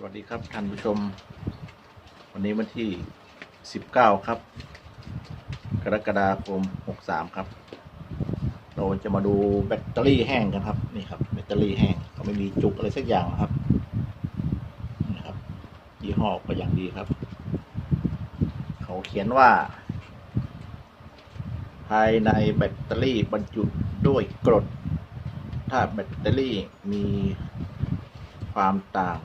สวัสดีครับท่านผู้ชม วันนี้วันที่ 19 ครับ กรกฎาคม 63 ครับ เราจะมาดูแบตเตอรี่แห้งกันครับนี่ครับแบตเตอรี่แห้งเขาไม่มีจุกอะไรสักอย่างนะครับนี่ครับยี่ห้อก็อย่างดีครับ เขาเขียนว่า ภายในแบตเตอรี่บรรจุด้วยกรด ถ้าแบตเตอรี่มีความต่าง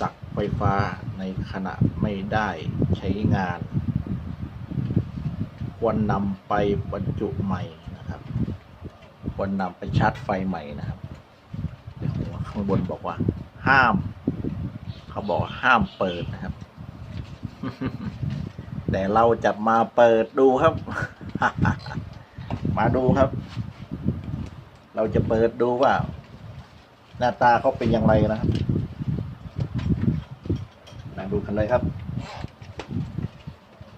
ศักไฟฟ้าในขณะไม่ได้ใช้งาน ควรนำไปบรรจุใหม่นะครับ ควรนำไปชาร์จไฟใหม่นะครับเดี๋ยวข้างบนบอกว่า ห้าม เขาบอกห้ามเปิดนะครับ แต่เราจะมาเปิดดูครับ มาดูครับ เราจะเปิดดูว่า หน้าตาเขาเป็นอย่างไรนะครับ ดูกันเลยครับ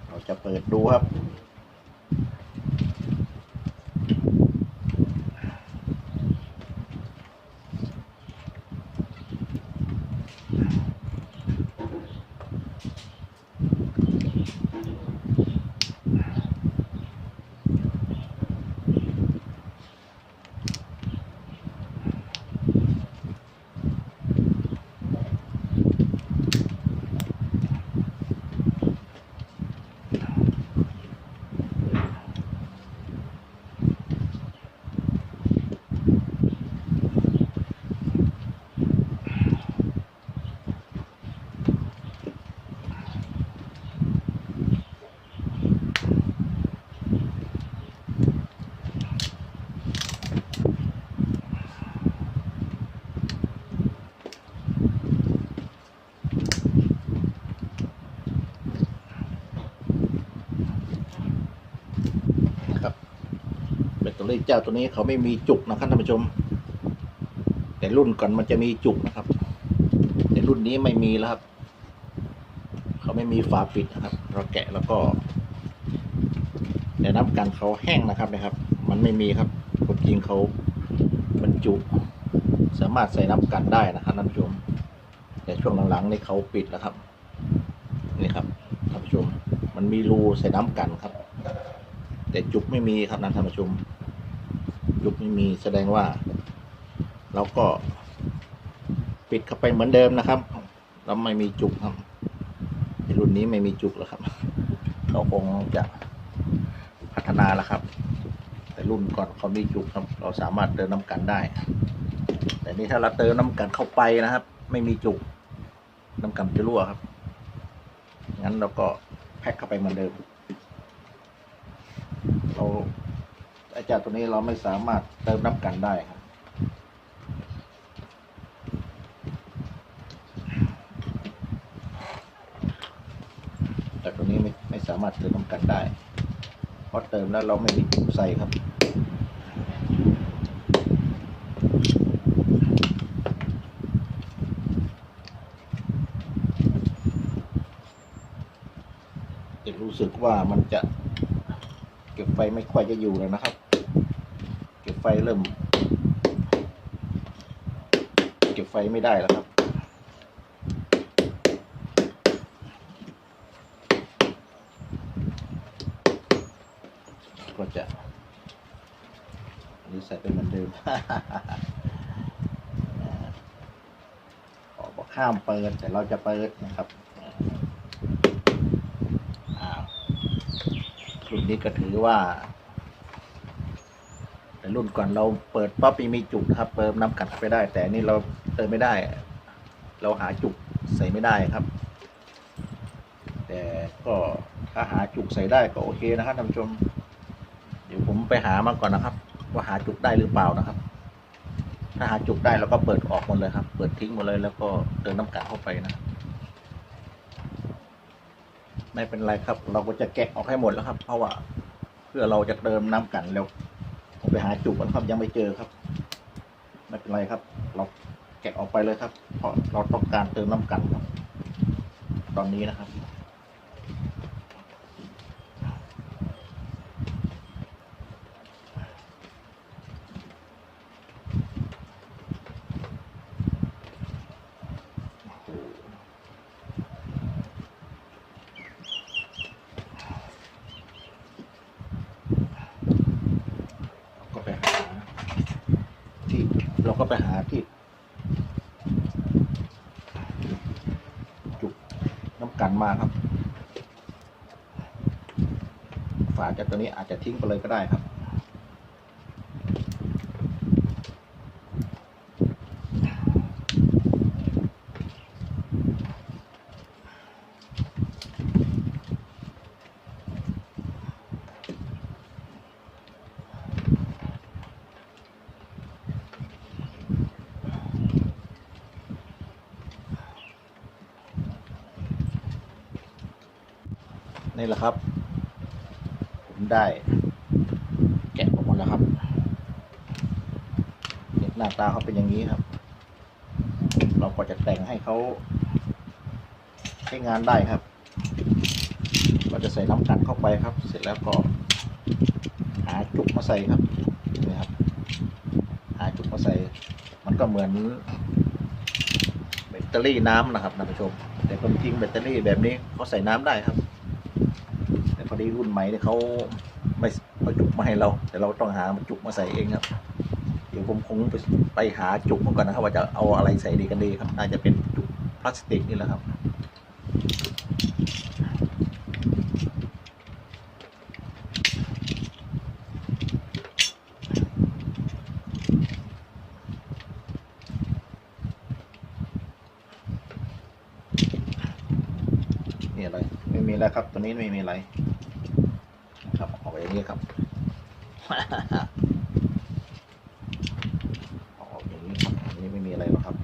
เราจะเปิดดูครับแบต เตอรี่เจ้าตัวนี้เขาไม่มีจุกนะครับท่านผู้ชม แต่รุ่นก่อนมันจะมีจุกนะครับ แต่รุ่นนี้ไม่มีแล้วครับ เขาไม่มีฝาปิดนะครับ เราแกะแล้วก็แต่น้ำกันเขาแห้งนะครับนะครับ มันไม่มีครับคนจริงเขาบรรจุ สามารถใส่น้ำกันได้นะครับท่านผู้ชม แต่ช่วงหลังๆนี่เขาปิดแล้วครับนี่ครับท่านผู้ชม มันมีรูใส่น้ำกันครับ แต่จุกไม่มีครับนะท่านผู้ชม จุกไม่มีแสดงว่า เราก็ ปิดเข้าไปเหมือนเดิมนะครับเราไม่มีจุกครับในรุ่นนี้ไม่มีจุกแล้วครับเราคงจะพัฒนาแล้วครับ แต่รุ่นก่อนเขามีจุกครับ เราสามารถเติมน้ำกันได้ แต่นี่ถ้าเราเติมน้ำกันเข้าไปนะครับ ไม่มีจุกน้ำกันจะรั่วครับงั้นเราก็แพ็คเข้าไปเหมือนเดิมเรา เจ้าตัวนี้เราไม่สามารถเติมน้ำกันได้ครับแต่ตัวนี้ไม่ไม่สามารถเติมน้ำกันได้เพราะเติมแล้วเราไม่มีจุกใส่ครับจะรู้สึกว่ามันจะเก็บไฟไม่ค่อยจะอยู่เลยนะครับ ไฟเริ่ม เก็บไฟไม่ได้แล้วครับ ก็จะอันนี้ใส่เป็นเหมือนเดิมขอบอกห้ามเปิดแต่เราจะเปิดนะครับรุ่นนี้ก็ถือว่า รุ่นก่อนเราเปิดปั๊บมีจุกนะครับเปิดน้ำกัดเข้าไปได้ แต่นี่เราเติมไม่ได้ เราหาจุกใส่ไม่ได้ครับ แต่ก็ถ้าหาจุกใส่ได้ก็โอเคนะครับท่านผู้ชม เดี๋ยวผมไปหามาก่อนนะครับ ว่าหาจุกได้หรือเปล่านะครับ ถ้าหาจุกได้เราก็เปิดออกหมดเลยครับ เปิดทิ้งหมดเลยแล้วก็เติมน้ำกัดเข้าไปนะไม่เป็นไรครับ เราก็จะแกะออกให้หมดแล้วครับ เพราะว่าเพื่อเราจะเติมน้ำกันแล้ว ไปหาจุกกันครับยังไม่เจอครับไม่เป็นไรครับ เราแกะออกไปเลยครับ เพราะเราต้องการเติมน้ำกันครับ ตอนนี้นะครับโอ้โหานมาครับ ฝาจากตัวนี้อาจจะทิ้งไปเลยก็ได้ครับ นี่แหละครับ ได้ แกะออกหมดแล้วครับเหน้าตาเขาเป็นอย่างนี้ครับ เราก็จะแต่งให้เขาใช้งานได้ครับเราจะใส่น้ำกันเข้าไปครับ เสร็จแล้วก็หาจุกมาใส่ครับนี่ครับ หาจุกมาใส่ มันก็เหมือนแบตเตอรี่น้ำนะครับท่านผู้ชม แต่ความจริงแบตเตอรี่แบบนี้เขาใส่น้ำได้ครับ แต่พอดีรุ่นใหม่เนี่ยเขาไม่เอาจุกมาให้เรา แต่เราต้องหาจุกมาใส่เองครับ เดี๋ยวผมคงไปไปหาจุกมาก่อนนะครับ ว่าจะเอาอะไรใส่ดีกันดีครับ น่าจะเป็นจุกพลาสติกนี่แหละครับนี่อะไรไม่มีอะไรครับ ตัวนี้ไม่มีอะไรนะครับออกอย่าง นี้ครับออกอย่างนี้ครับอันนี้ไม่มีอะไรหรอกครับ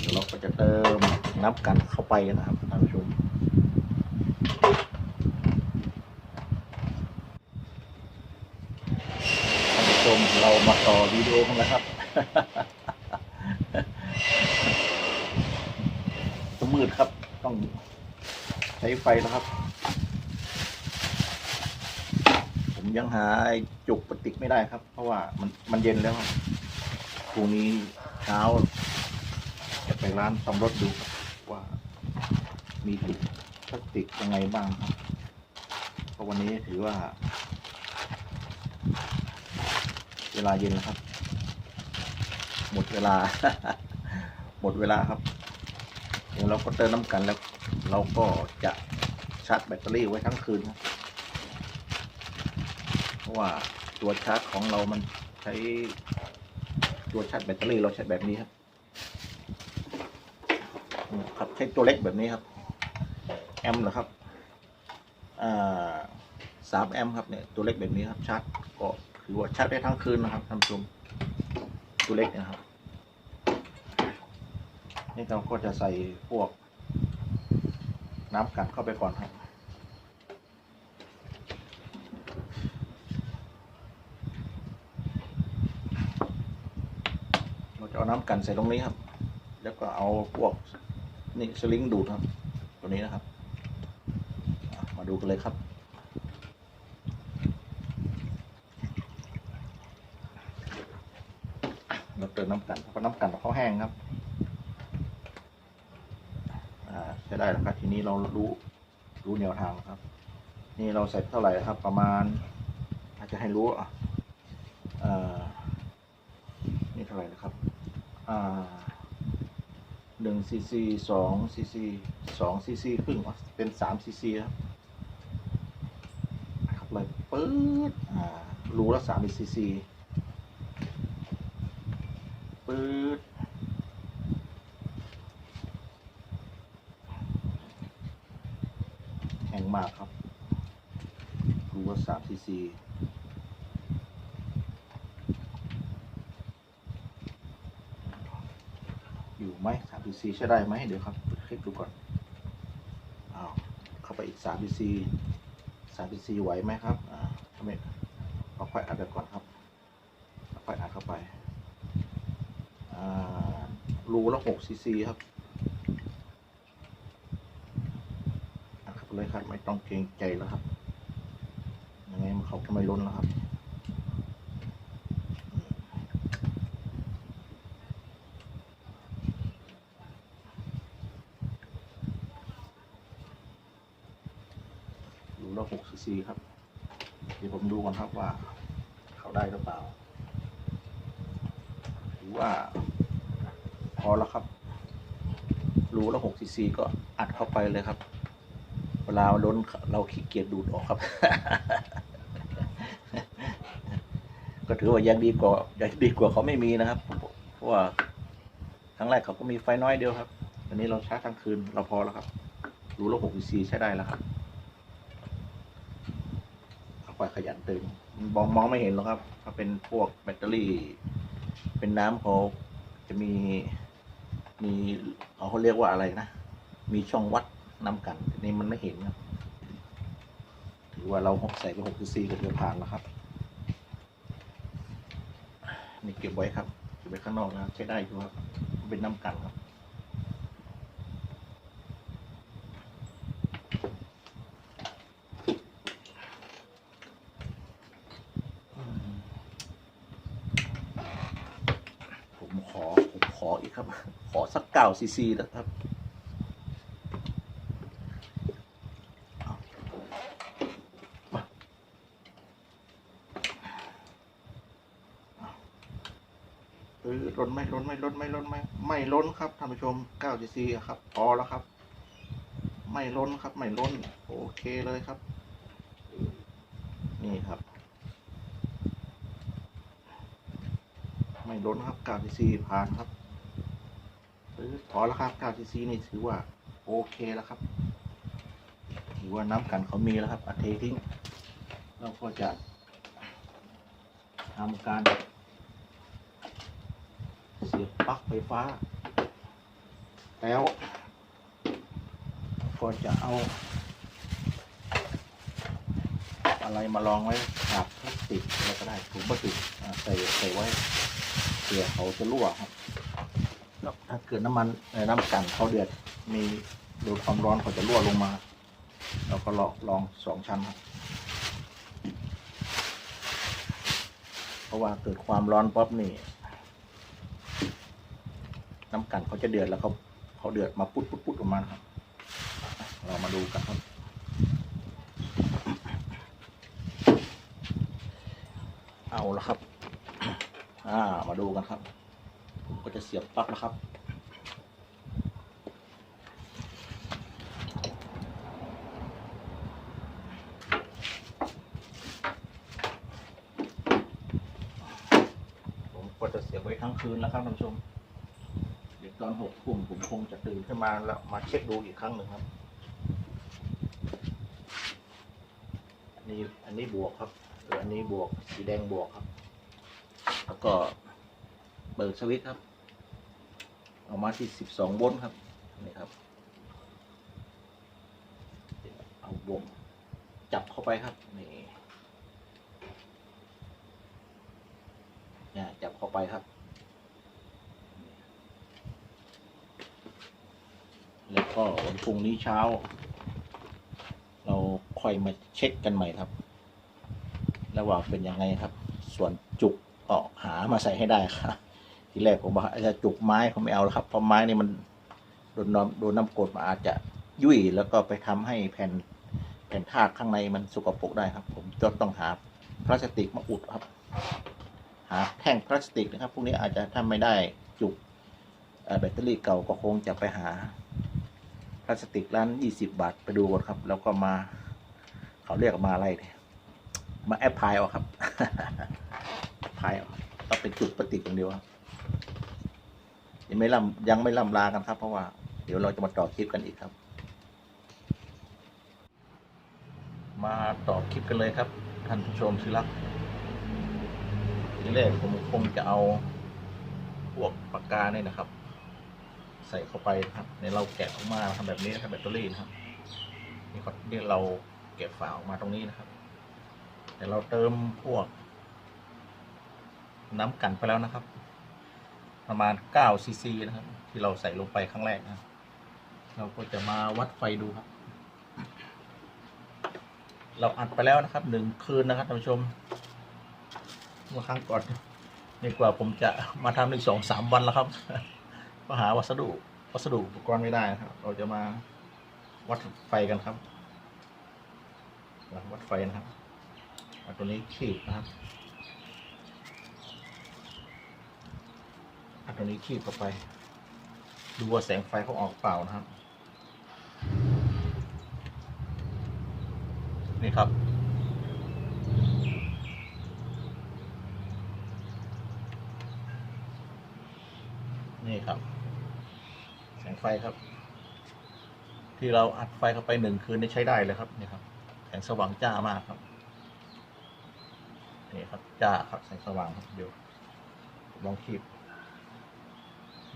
เดี๋ยวเราก็จะเติมน้ำกันเข้าไปนะครับท่านผู้ชมท่านผู้ชมเรามาต่อวิดีโอกันแล้วครับจะมืดครับ ต้องใช้ไฟแล้วครับ ผม ยังหาไอ้จุกปฏิกไม่ได้ครับ เพราะว่ามันมันเย็นแล้วพรุ่งนี้เช้า จะไปร้านซ่อมรถดูว่า มีจุกพลาสติกยังไงบ้างครับเพราะวันนี้ถือว่า เวลาเย็นแล้วครับ หมดเวลา หมดเวลาครับเดี๋ยวเราก็เติมน้ำกันแล้ว เราก็จะชาร์จแบตเตอรี่ไว้ทั้งคืนครับ ว่าตัวชาร์จของเรามันใช้ตัวชาร์จแบตเตอรี่เราใช้แบบนี้ครับ ครับใช้ตัวเล็กแบบนี้ครับ แอมป์เหรอครับอ่าสามแอมป์ครับเนี่ยตัวเล็กแบบนี้ครับชาร์จก็ถือว่าชาร์จได้ทั้งคืนนะครับท่านผู้ชมตัวเล็กนะครับนี่เราก็จะใส่พวกน้ำกัดเข้าไปก่อนครับ เราจะเอาน้ำ กันใส่ตรงนี้ครับ แล้วก็เอาพวกนี่สลิงดูดครับ ตัวนี้นะครับ มาดูกันเลยครับเราเติมน้ำกันเพราะน้ำกันเขาแห้งครับอ่าใช้ได้แล้วครับ ทีนี้เรารู้รู้แนวทางครับ นี่เราใส่เท่าไหร่ครับ ประมาณ อาจจะให้รู้อะอ่านี่เท่าไหร่นะครับ หนึ่งซีซีสองซีซีสองซีซีครึ่งอะเป็นสามซีซีครับครับเลยปื๊ดอ่ารู้แล้วสามซีซีปื๊ดแข็งมากครับดูว่าสามซีซีอยู่ ไหมสามซีซีใช้ได้ไหมเดี๋ยวครับเปิดคลิปดูก่อนอ้าวเข้าไปอีกสามซีซีสามซีซีไหวไหมครับอ่าทำไมเอาค่อยอัดไปก่อนครับเอาค่อยอัดเข้าไปอ่ารูละหกซีซีครับนะครับเลยครับไม่ต้องเกรงใจแล้วครับยังไงมันเขาก็ไม่ล้นแล้วครับดูแล้วหก ซีครับ เดี๋ยวผมดูก่อนครับว่า เขาได้หรือเปล่าหรือว่า พอแล้วครับ รูละหกซีซีก็อัดเข้าไปเลยครับ เวลาล้นเราขี้เกียจดูดออกครับ ก็ถือว่ายังดีกว่ายังดีกว่าเขาไม่มีนะครับ เพราะว่าครั้งแรกเขาก็มีไฟน้อยเดียวครับ อันนี้เราชาร์จทั้งคืนเราพอแล้วครับ รูละหกซีซีใช้ได้แล้วครับ เอาไปขยันตื่นมองมองไม่เห็นหรอกครับ ถ้าเป็นพวกแบตเตอรี่ เป็นน้ำเขาจะมีมีเขาเขาเรียกว่าอะไรนะ มีช่องวัดน้ำกันนี้มันไม่เห็นครับถือว่าเราใส่ไปหกซีซีก็ถือผ่านแล้วครับ นี่เก็บไว้ครับเก็บไว้ข้างนอกนะครับใช้ได้อยู่ครับ เป็นน้ำกันครับ ผมขอ ผมขออีกครับ ขอสักเก้า ซีซีนะครับเออล้นไหมล้นไหมล้นไหมล้นไหมไม่ล้นครับท่านผู้ชมเก้าซีซีครับพอแล้วครับ ไม่ล้นครับ ไม่ล้น โอเคเลยครับ นี่ครับ ไม่ล้นครับ9 cc ผ่านครับ หรือพอแล้วครับ9 cc นี่ถือว่าโอเคแล้วครับถือว่าน้ำกันเขามีแล้วครับอัดเททิ้งเราก็จะทำการ เสียบปลั๊กไฟฟ้า แล้วก็จะเอา อะไรมาลองไว้ฉาบพลาสติกอะไรก็ได้ถุงพลาสติกใส่ใส่ไว้เผื่อเขาจะรั่วครับ ถ้าเกิดน้ำมันเอ่อน้ำกันเขาเดือดมีโดนความร้อนเขาจะรั่วลงมา เราก็ลองลองสองชั้นครับเพราะว่าเกิดความร้อนป๊อบนี่ น้ำกันเขาจะเดือดแล้วเขาเขาเดือดมาปุ๊ดปุ๊ดปุ๊ดออกมาครับ เรามาดูกันครับเอาละครับ อ่า มาดูกันครับ จะเสียบปลั๊กแล้วครับ ผมก็จะเสียบไว้ทั้งคืนแล้วครับท่านผู้ชม เดี๋ยวตอนหกทุ่มผมคงจะตื่นขึ้นมาแล้วมาเช็คดูอีกครั้งหนึ่งครับ อันนี้อันนี้บวกครับเอออันนี้บวกสีแดงบวกครับ แล้วก็เปิดสวิตช์ครับ ออกมาที่สิบสองโวลต์ครับนี่ครับเอาวงจับเข้าไปครับนี่เนี่ยจับเข้าไปครับ แล้วก็วันพรุ่งนี้เช้า เราค่อยมาเช็คกันใหม่ครับแล้วว่าเป็นยังไงครับ ส่วนจุกก็หามาใส่ให้ได้ครับ ทีแรกผมบอกว่าจะจุกไม้ผมไม่เอาแล้วครับเพราะไม้นี่มันโดนน้ำโดนน้ำกรดมาอาจจะยุ่ยแล้วก็ไปทำให้แผ่นแผ่นธาตุข้างในมันสกปรกได้ครับ ผมจะต้องหาพลาสติกมาอุดครับ หาแท่งพลาสติกนะครับ พวกนี้อาจจะถ้าไม่ได้จุกแบตเตอรี่เก่าก็คงจะไปหาพลาสติกร้านยี่สิบาทไปดูก่อนครับ แล้วก็มาเขาเรียกมาอะไรเนี่ยมาแอปพลายเอาครับพลายเอาต้องเป็นจุดประติกอย่างเดียวครับ ยังไม่ล่ำยังไม่ล่ำลากันครับ เพราะว่าเดี๋ยวเราจะมาต่อคลิปกันอีกครับ มาต่อคลิปกันเลยครับ ท่านผู้ชมที่รักทีแรกผมคงจะเอาพวกปากกาเนี่ยนะครับ ใส่เข้าไปนะครับในเราแกะออกมาทำแบบนี้นะครับแบตเตอรี่นะครับนี่ก็นี่เราเก็บฝาออกมาตรงนี้นะครับแต่เราเติมพวก น้ำกันไปแล้วนะครับ ประมาณ9ซีซีนะครับ ที่เราใส่ลงไปครั้งแรกนะ เราก็จะมาวัดไฟดูครับ เราอัดไปแล้วนะครับหนึ่งคืนนะครับท่านผู้ชมเมื่อครั้งก่อนนี่กว่าผมจะมาทำในสองสามวันแล้วครับก็หาวัสดุวัสดุอุปกรณ์ไม่ได้นะครับ เราจะมาวัดไฟกันครับ วัดไฟนะครับเอาตัวนี้ขีดนะครับเอา ตัวนี้ขีดเข้าไป ดูว่าแสงไฟเขาออกเปล่านะครับ นี่ครับ นี่ครับ แสงไฟครับ ที่เราอัดไฟเข้าไปหนึ่งคืนนี่ใช้ได้เลยครับนี่ครับ แสงสว่างจ้ามากครับนี่ครับจ้าครับแสงสว่างครับเดี๋ยวลองคีบ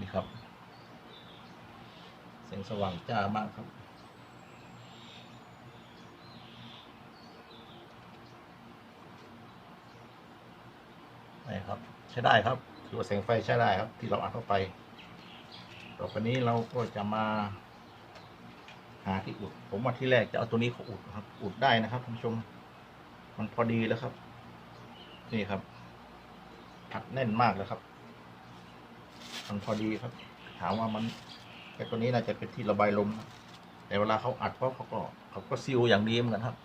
นี่ครับ แสงสว่างจ้ามากครับ นี่ครับ ใช้ได้ครับถือว่าแสงไฟใช้ได้ครับ ที่เราอัดเข้าไป ต่อไปนี้เราก็จะมา หาที่อุด ผมว่าที่แรกจะเอาตัวนี้เขาอุดครับ อุดได้นะครับท่านผู้ชม มันพอดีแล้วครับ นี่ครับอัดแน่นมากเลยครับ มันพอดีครับ ถามว่ามันไอ้ตัวนี้น่าจะเป็นที่ระบายลมนะแต่เวลาเขาอัดเพราะเขาก็เขาก็ซีลอย่างดีเหมือนกันครับ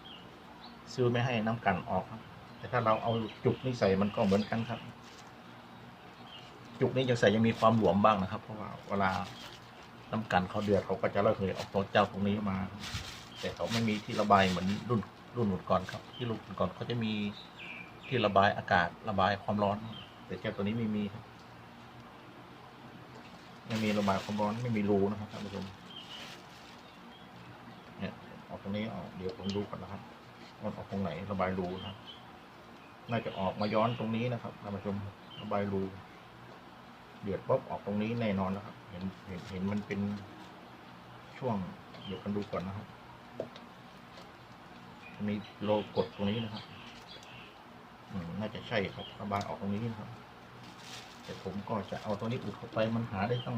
ซีลไม่ให้น้ำกันออกครับ แต่ถ้าเราเอาจุกนี่ใส่มันก็เหมือนกันครับ จุกนี้ยังใส่ยังมีความหลวมบ้างนะครับ เพราะว่าเวลาน้ำกันเขาเดือดเขาก็จะระเหยออกตัวเจ้าตรงนี้มา แต่เขาไม่มีที่ระบายเหมือนรุ่นรุ่นก่อนครับ ที่รุ่นก่อนเขาจะมีที่ระบายอากาศระบายความร้อน แต่เจ้าตัวนี้ไม่มีครับ ไม่มีระบายความร้อนไม่มีรูนะครับท่านผู้ชมเนี่ยออกตรงนี้ออกเดี๋ยวผมดูก่อนนะครับว่าออกตรงไหนระบายรูนะครับน่าจะออกมาย้อนตรงนี้นะครับท่านผู้ชมระบายรูเดือดปุ๊บออกตรงนี้แน่นอนนะครับ เห็นเห็นเห็นมันเป็นช่วงเดี๋ยวกันดูก่อนนะครับมีโลกดตรงนี้นะครับน่าจะใช่ครับระบายออกตรงนี้นะครับ แต่ผมก็จะเอาตัวนี้อุดเข้าไปมันหาได้ต้อง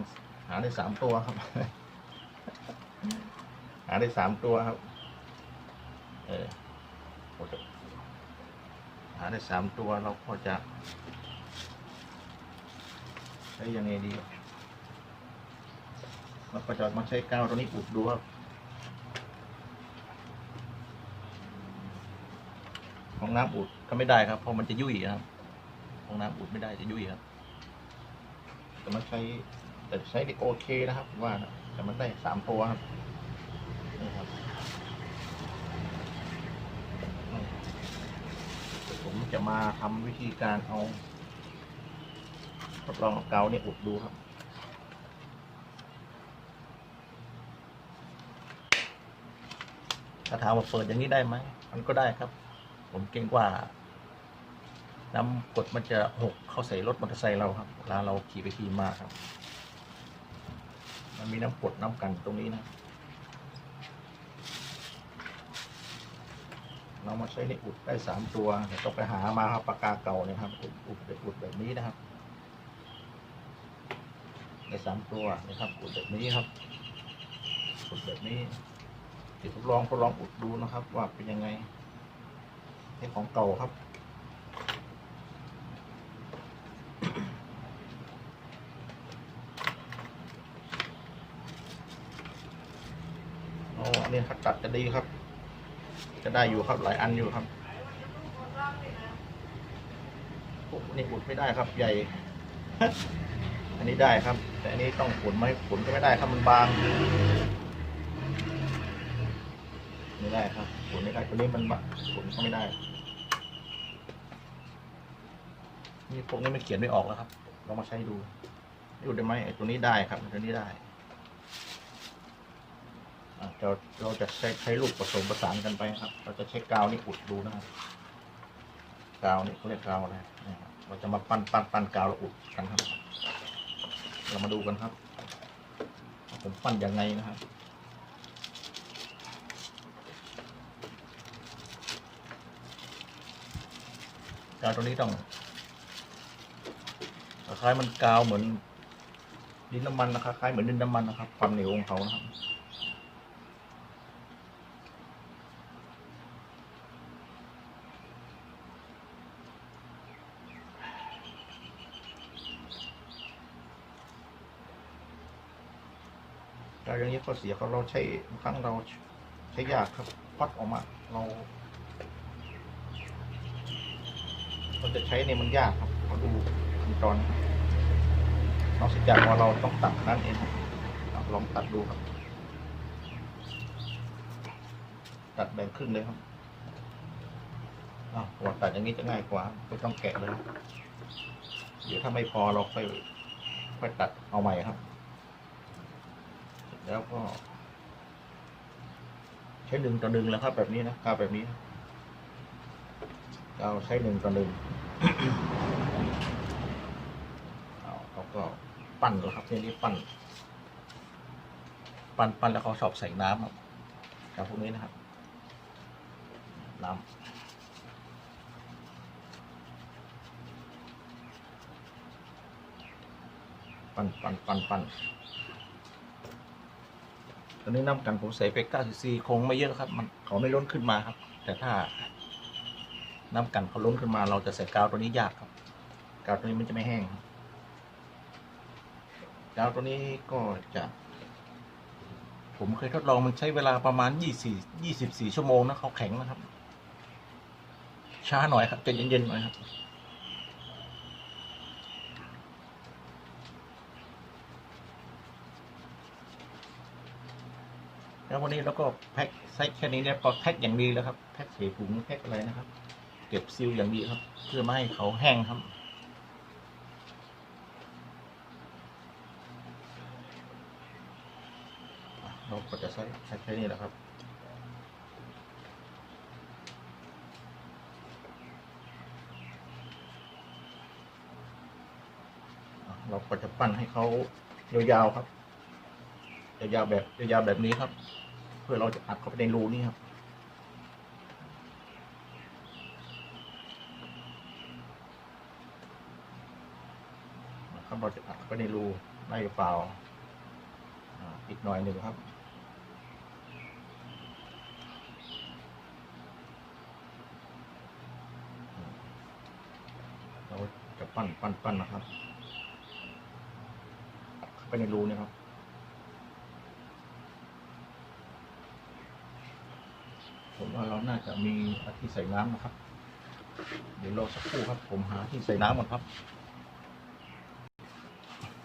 หาได้สามตัวครับ หาได้สามตัวครับ เออหาได้สามตัวเราก็จะใช้ยังไงดีเราก็จะมาใช้กาวตัวนี้อุดดูครับของน้ำอุดก็ไม่ได้ครับเพราะมันจะยุ่ยครับของน้ำอุดไม่ได้จะยุ่ยครับ แต่มันใช้แต่ใช้ได้โอเคนะครับผมว่านะแต่มันได้สามตัวครับนี่ครับผมจะมาทำวิธีการเอาทดลองเกาเนี่ยอุดดูครับถ้าถามว่าเปิดอย่างนี้ได้ไหม มันก็ได้ครับ ผมเกรงว่า น้ำกดมันจะหกเข้าใส่รถมอเตอร์ไซค์เราครับเวลาเราขี่ไปขี่มาครับ มันมีน้ำกดน้ำกันตรงนี้นะเรามาใช้ในอุดได้สามตัวเดี๋ยวต้องไปหามาครับปากกาเก่าเนี่ยครับอุดอุดอุดแบบนี้นะครับได้สามตัวนะครับอุดแบบนี้ครับอุดแบบนี้เดี๋ยวทดลองทดลองอุดดูนะครับ ว่าเป็นยังไงนี่ของเก่าครับ โอ้อันนี้ครับตัดจะดีครับ จะได้อยู่ครับหลายอันอยู่ครับโอ้นี่อุดไม่ได้ครับใหญ่ อันนี้ได้ครับ แต่อันนี้ต้องขนไหมขนก็ไม่ได้ครับมันบางไม่ได้ครับขนไม่ได้ตัวนี้มันบางขนก็ไม่ได้ นี่พวกนี้มันเขียนไม่ออกแล้วครับลองมาใช้ดูดูได้ไหมไอ้ตัวนี้ได้ครับตัวนี้ได้ เราเราจะใช้ใช้ลูกผสมประสานกันไปครับ เราจะใช้กาวนี่อุดดูนะครับกาวนี่เขาเรียกกาวอะไรนะครับเราจะมาปั้นปั้นปั้นกาวแล้วอุดกันครับ เรามาดูกันครับ ผมปั้นยังไงนะครับกาวตัวนี้ต้องคล้ายมันกาวเหมือนดินน้ำมันนะครับคล้ายเหมือนดินน้ำมันนะครับ ความเหนียวของเขานะครับ แต่ อย่างนี้ข้อเสียเขาเราใช้บางครั้งเราใช้ยากครับพัดออกมาเราเราจะใช้เนี่ยมันยากครับเราดูขั้นตอนนอกจากว่าเราต้องตัดนั่นเองลองตัดดูครับ ตัดแบ่งครึ่งเลยครับอ้าวตัดอย่างนี้จะง่ายกว่าไม่ต้องแกะเลยเดี๋ยวถ้าไม่พอเราค่อยค่อยตัดเอาใหม่ครับ แล้วก็ ใช้หนึ่งต่อหนึ่งแล้วครับ แบบนี้นะกาวแบบนี้นะกาใช้หนึ่งต่อหนึ่งเอาเขาก็ปั้นแล้วครับทีนี้ปั้น ปั้นปั้นแล้วเขาชอบใส่น้ำครับกาวพวกนี้นะครับ น้ำปั้นปั้นปั้นปั้น ตอนนี้น้ำกันผมใส่ไป9 cc คงไม่เยอะครับ มันเขาไม่ล้นขึ้นมาครับ แต่ถ้าน้ำกันเขาล้นขึ้นมา เราจะใส่กาวตัวนี้ยากครับ กาวตัวนี้มันจะไม่แห้งกาวตัวนี้ก็จะ ผมเคยทดลองมันใช้เวลาประมาณ 24 24 ชั่วโมงนะเขาแข็งนะครับ ช้าหน่อยครับใจเย็นๆหน่อยครับ แล้ววันนี้เราก็แพ็คไซส์แค่นี้เนี่ยพอแพ็คอย่างดีแล้วครับแพ็คใส่ถุงแพ็คอะไรนะครับ เก็บซีลอย่างดีครับ เพื่อไม่ให้เขาแห้งครับเราก็จะใช้ใช้แค่นี้แหละครับเราก็จะปั้นให้เขายาวๆครับยาวๆแบบยาวๆแบบนี้ครับ เพื่อเราจะอัดเข้าไปในรูนี้ครับ ครับเราจะอัดเข้าไปในรูได้หรือเปล่าอีกหน่อยหนึ่งครับเราจะปั้นปั้นปั้นนะครับเข้าไปในรูนี่ครับ ผม ว่าเราน่าจะมีที่ใส่น้ำนะครับ เดี๋ยวรอสักครู่ครับ ผมหาที่ใส่น้ำก่อนครับ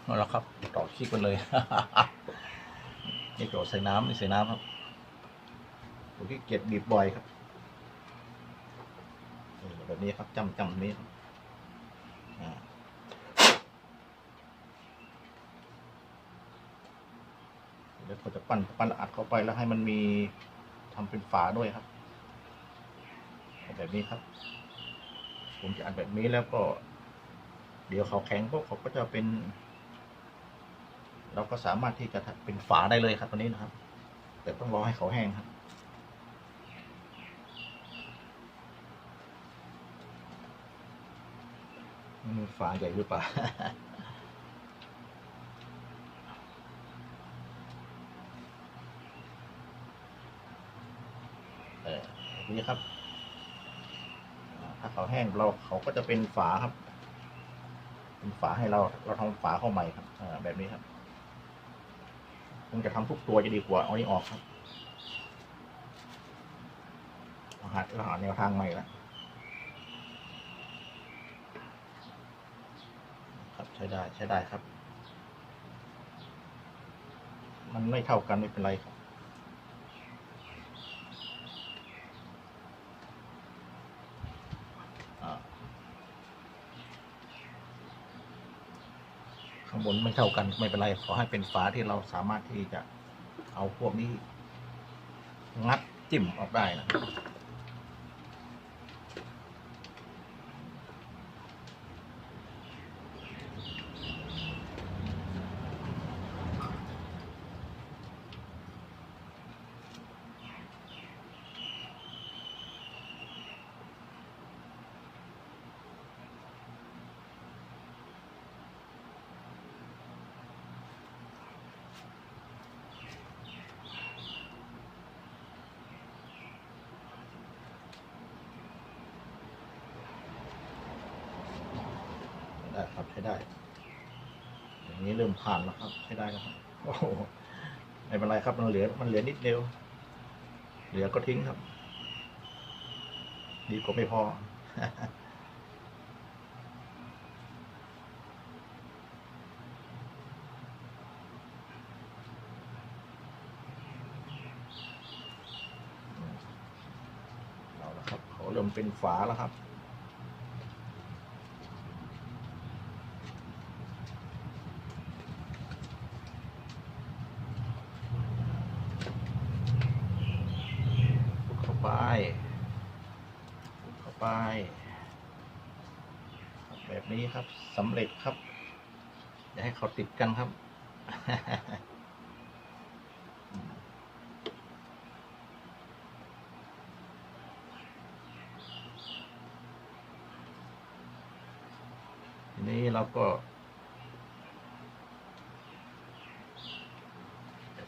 เอาละครับต่อคลิปกันเลยนี่ต่อใส่น้ำนี่ใส่น้ำครับผมที่เกียจบีบบ่อยครับแบบนี้ครับจำจำนี้ครับเดี๋ยวเขาจะปั้นปั้นอัดเข้าไปแล้วให้มันมีทำเป็นฝาด้วยครับ แบบนี้ครับ ผมจะอัดแบบนี้แล้วก็ เดี๋ยวเขาแข็งพวกเขาก็จะเป็น เราก็สามารถที่จะเป็นฝาได้เลยครับตัวนี้นะครับ แต่ต้องรอให้เขาแห้งครับฝาใหญ่หรือเปล่าเออนี้ครับ ถ้าเขาแห้งเราเขาก็จะเป็นฝาครับ เป็นฝาให้เรา เราทำฝาเข้าใหม่ครับอแบบนี้ครับคงจะทำทุกตัวจะดีกว่าเอานี้ออกครับเราหาเราหาแนวทางใหม่แล้วครับใช้ได้ใช้ได้ครับ มันไม่เท่ากันไม่เป็นไรครับ อ่าข้างบน ไม่เท่ากันไม่เป็นไร ขอให้เป็นฝาที่เราสามารถที่จะเอาพวกนี้ งัดจิ้มออกได้นะครับ ได้อย่างนี้เริ่มผ่านแล้วครับใช้ได้แล้วครับโอ้โหไม่เป็นไรครับมันเหลือมันเหลือนิดเดียวเหลือก็ทิ้งครับ ดีก็ไม่พอเอาละครัเริ่มเป็นฝาแล้วครับ สำเร็จครับ อย่าให้เขาติดกันครับ ทีนี้เราก็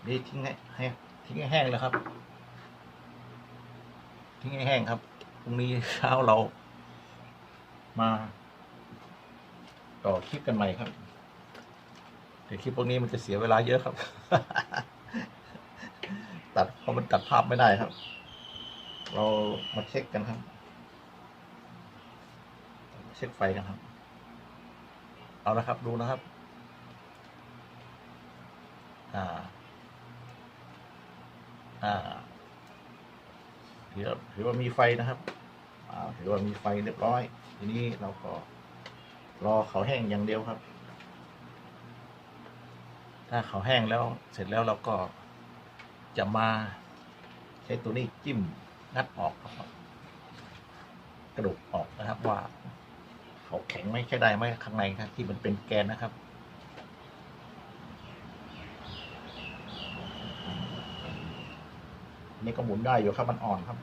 นี้ทิ้งให้ให้งทิ้งให้แห้งแล้วครับ ทิ้งให้แห้งครับพรุ่งนี้เช้าเรามา ต่อคลิปกันใหม่ครับแต่คลิปพวกนี้มันจะเสียเวลาเยอะครับ ตัดเพราะมันตัดภาพไม่ได้ครับ เรามาเช็คกันครับ เช็คไฟกันครับ เอาละครับดูนะครับ อ่า อ่าถือว่าถือว่ามีไฟนะครับอ่าถือว่ามีไฟเรียบร้อย ทีนี้เราก็ รอเขาแห้งอย่างเดียวครับ ถ้าเขาแห้งแล้วเสร็จแล้วเราก็จะมาใช้ตัวนี้จิ้มงัดออกครับกระดูกออกนะครับว่า เขาแข็งไหม่ใช่ได้ไหมข้างในครับที่มันเป็นแกนนะครับนี่ก็หมุนได้อยู่ครับมันอ่อนครับ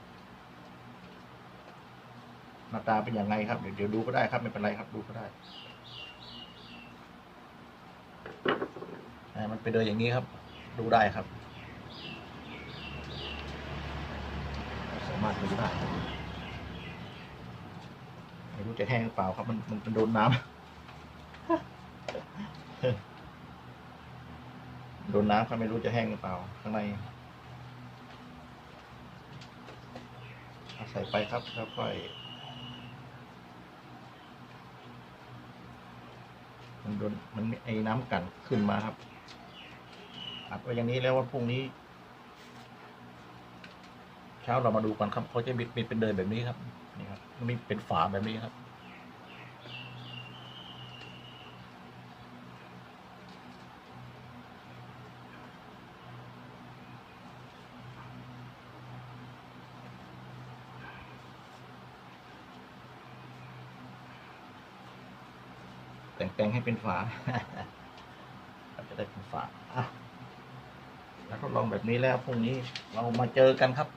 หน้าตาเป็นอยังไงครับเดี๋ยวเดี๋ยวดูก็ได้ครับไม่เป็นไรครับดูก็ได้มันเป็นเดินอย่างนี้ครับ ดูได้ครับ สามารถดูได้ไม่รู้จะแห้งหรือเปล่าครับ มันมันโดนน้ำโดนน้ำครับไม่รู้จะแห้งหรือเปล่า ข้างในเอาใส่ไปครับแล้วค่อย มันโดนมันไอ้น้ำกันขึ้นมาครับอัดไว้อย่างนี้แล้วว่าพรุ่งนี้ เช้าเรามาดูกันครับเขาจะมีมีเป็นเดินแบบนี้ครับนี่ครับมันมีเป็นฝาแบบนี้ครับ แต่งแต่ง ให้เป็นฝาเราจะได้เป็นฝาอะแล้วทดลองแบบนี้แล้วพรุ่งนี้เรามาเจอกันครับ